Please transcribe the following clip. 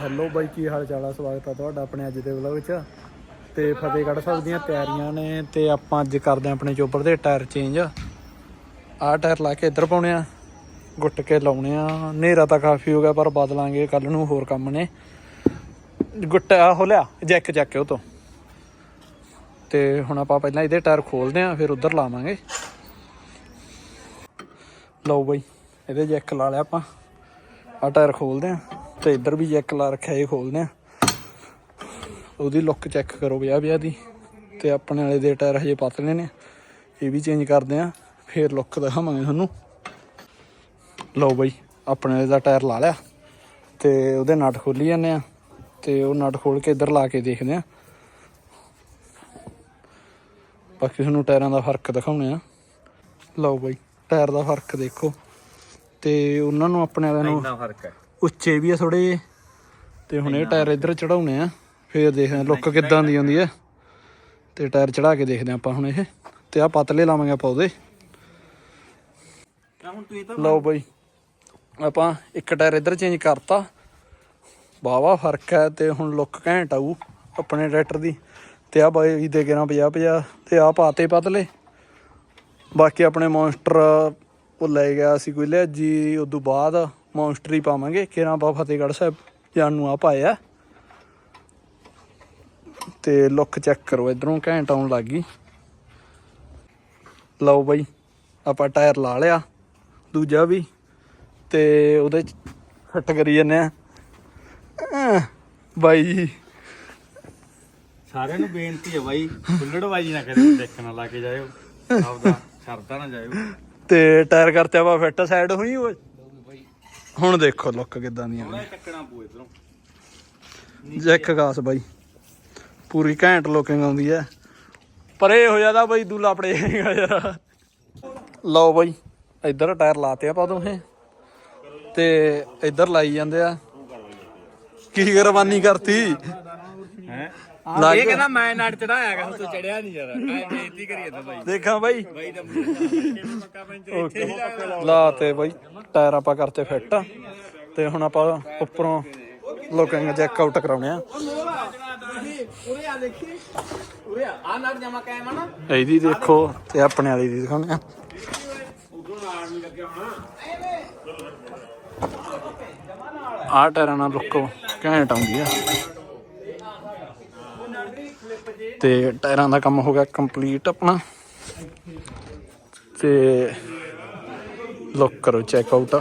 Hello ਬਾਈ, ਕੀ ਹਾਲ ਚਾਲ ਆ? ਸਵਾਗਤ ਆ ਤੁਹਾਡਾ ਆਪਣੇ ਅੱਜ ਦੇ ਵਲੌਗ ਵਿੱਚ ਤੇ ਫਤਿਹਗੜ੍ਹ ਸਾਹਿਬ ਦੀਆਂ ਤਿਆਰੀਆਂ ਨੇ ਤੇ ਆਪਾਂ ਅੱਜ ਕਰਦੇ ਆ ਆਪਣੇ ਚੋਪਰ ਦੇ ਟਾਇਰ ਚੇਂਜ ਆਹ ਟਾਇਰ ਲਾ ਕੇ ਇੱਧਰ ਪਾਉਣੇ ਆ, ਗੁੱਟ ਕੇ ਲਾਉਣੇ ਆ। ਹਨੇਰਾ ਤਾਂ ਕਾਫੀ ਹੋ ਗਿਆ, ਪਰ ਬਦਲਾਂਗੇ ਕੱਲ ਨੂੰ ਹੋਰ ਕੰਮ ਨੇ। ਗੁੱਟ ਆ ਹੋ ਲਿਆ, ਜੈਕ ਚੱਕ ਕੇ ਉਹ ਤੋਂ। ਤੇ ਹੁਣ ਆਪਾਂ ਪਹਿਲਾਂ ਇਹਦੇ ਟਾਇਰ ਖੋਲਦੇ ਆ, ਫਿਰ ਉੱਧਰ ਲਾਵਾਂਗੇ। ਲਓ ਬਾਈ, ਇਹਦੇ ਜੈਕ ਲਾ ਲਿਆ ਆਪਾਂ। ਆ ਟਾਇਰ ਖੋਲਦੇ ਆ। ਤੇ ਇੱਧਰ ਵੀ ਜੈਕ ਲਾ ਰੱਖਿਆ ਇਹ ਖੋਲਦੇ ਆ ਉਹਦੀ ਲੁੱਕ ਚੈੱਕ ਕਰੋ ਵਿਆਹ ਵਿਆਹ ਦੀ। ਤੇ ਆਪਣੇ ਵਾਲੇ ਦੇ ਟਾਇਰ ਹਜੇ ਪਤਲੇ ਨੇ। ਇਹ ਵੀ ਚੇਂਜ ਕਰਦੇ ਆ ਫੇਰ ਲੁੱਕ ਦਿਖਾਵਾਂਗੇ ਤੁਹਾਨੂੰ। ਲਓ ਬਾਈ, ਆਪਣੇ ਵਾਲੇ ਦਾ ਟਾਇਰ ਲਾ ਲਿਆ। ਤੇ ਉਹਦੇ ਨਟ ਖੋਲੀ ਜਾਂਦੇ ਆ ਤੇ ਉਹ ਨਟ ਖੋਲ ਕੇ ਇੱਧਰ ਲਾ ਕੇ ਦੇਖਦੇ ਆ ਬਾਕੀ ਤੁਹਾਨੂੰ ਟਾਇਰਾਂ ਦਾ ਫ਼ਰਕ ਦਿਖਾਉਣੇ ਆ ਲਓ ਬਾਈ, ਟਾਇਰ ਦਾ ਫ਼ਰਕ ਦੇਖੋ। ਤੇ ਉਹਨਾਂ ਨੂੰ ਆਪਣੇ ਵਾਲਿਆਂ ਨੂੰ ਇੰਨਾ ਫ਼ਰਕ ਹੈ। ਉੱਚੇ ਵੀ ਆ ਥੋੜੇ ਤੇ ਹੁਣ ਇਹ ਟਾਇਰ ਇੱਧਰ ਚੜਾਉਣੇ ਆ। ਫੇਰ ਦੇਖਦੇ ਆ ਲੁੱਕ ਕਿੱਦਾਂ ਦੀ ਆਉਂਦੀ ਆ। ਤੇ ਟਾਇਰ ਚੜਾ ਕੇ ਦੇਖਦੇ ਆ ਆਪਾਂ ਹੁਣ ਇਹ। ਤੇ ਆ ਪਤਲੇ ਲਾਵਾਂਗੇ ਆਪਾਂ ਉਹਦੇ। ਲਓ ਬਈ। ਆਪਾਂ ਇੱਕ ਟਾਇਰ ਇੱਧਰ ਚੇਂਜ ਕਰਤਾ। ਵਾਵਾ ਫ਼ਰਕ ਹੈ ਤੇ ਹੁਣ ਲੁੱਕ ਘੈਂਟ ਆਊ ਆਪਣੇ ਟਰੈਕਟਰ ਦੀ। ਤੇ ਆ ਬਾਈ ਦੇ ਗੇਰਾਂ 50 50 ਤੇ ਆ ਪਾਤੇ ਪਤਲੇ। ਬਾਕੀ ਆਪਣੇ ਮੌਨਸਟਰ ਉਹ ਲੈ ਗਿਆ ਸੀ ਕੋਈ ਲਿਆ ਜੀ ਉਦੋਂ ਬਾਅਦ ਮੌਨਸਟਰ ਪਾਵਾਂਗੇ। ਕਿਰਾਂ ਆਪਾਂ ਫਤਿਹਗੜ੍ਹ ਸਾਹਿਬ ਜਾਣ ਨੂੰ ਆ। ਪਾਇਆ ਤੇ ਲੁੱਕ ਚੈੱਕ ਕਰੋ ਇਧਰੋਂ ਘੈਂਟ ਆਉਣ ਲੱਗ ਗਈ। ਲਓ ਬਾਈ ਆਪਾਂ ਟਾਇਰ ਲਾ ਲਿਆ ਦੂਜਾ ਵੀ। ਤੇ ਉਹਦੇ ਚ ਫਿੱਟ ਕਰੀ ਜੰਨੇ ਆ। ਬਾਈ ਜੀ। ਸਾਰਿਆਂ ਨੂੰ ਬੇਨਤੀ ਹੈ ਬਾਈ ਬੁੱਲੜਬਾਜੀ ਨਾ ਕਰਿਓ ਦੇਖਣ ਲਾ ਕੇ ਜਾਇਓ। ਆਪਦਾ ਸ਼ਰਦਾ ਨਾ ਜਾਇਓ। ਤੇ ਟਾਇਰ ਕਰਤੇ ਆਪਾਂ ਫਿੱਟ ਸਾਈਡ ਹੋਈ ਓਏ ਹੁਣ ਦੇਖੋ ਲੁੱਕ ਕਿਦਾਂ ਦੀਆਂ ਥੋੜਾ ਟੱਕਣਾ ਪੂ ਇਧਰੋਂ। ਜੈਕ ਗਾਸ ਬਾਈ। ਪੂਰੀ ਘੈਂਟ ਲੁਕਿੰਗ ਆਉਂਦੀ ਐ। ਪਰ ਇਹ ਹੋ ਜਾਂਦਾ ਬਾਈ ਦੂਲਾ ਯਾਰ ਲਓ ਬਾਈ ਇੱਧਰ ਟਾਇਰ ਲਾਤੇ ਆਪਾਂ ਦੋਹੇ। ਤੇ ਇੱਧਰ ਲਾਈ ਜਾਂਦੇ ਆ। ਕੀ ਕਰਵਾਨੀ ਕਰਤੀ? ਹੈ? ਇਹ ਕਹਿੰਦਾ ਮੈਂ ਨੜ ਚੜਾਇਆਗਾ ਤੂੰ ਚੜਿਆ ਨਹੀਂ ਯਾਰ। ਐ ਬੇਇੱਜ਼ਤੀ ਕਰੀ ਜਾਂਦਾ ਬਾਈ। ਦੇਖਾਂ ਬਾਈ। ਬਾਈ ਦਾ ਪੱਕਾ ਪੈਂਚਰ ਇੱਥੇ ਹੀ ਲੱਗਦਾ ਲਾ ਤੇ ਬਾਈ। ਟਾਇਰ ਆਪਾਂ ਕਰਤੇ ਫਿੱਟ ਤੇ ਹੁਣ ਆਪਾਂ ਉੱਪਰੋਂ ਲੋਕਾਂ ਚੈੱਕ ਆਊਟ ਕਰਾਉਣੇ ਆ। ਇਹਦੀ ਦੇਖੋ ਤੇ ਆਪਣੇ ਵਾਲੀ ਦੀ ਦਿਖਾਉਣੇ ਆ। ਉਧਰੋਂ ਆਹ ਟਾਇਰਾਂ ਨਾਲ ਲੁੱਕੋ ਘੈਂਟ ਆਉਂਦੀ ਆ। ਤੇ ਟਾਇਰਾਂ ਦਾ ਕੰਮ ਹੋ ਗਿਆ ਕੰਪਲੀਟ ਆਪਣਾ। ਤੇ ਲੁੱਕ ਕਰੋ ਚੈੱਕ ਆਊਟ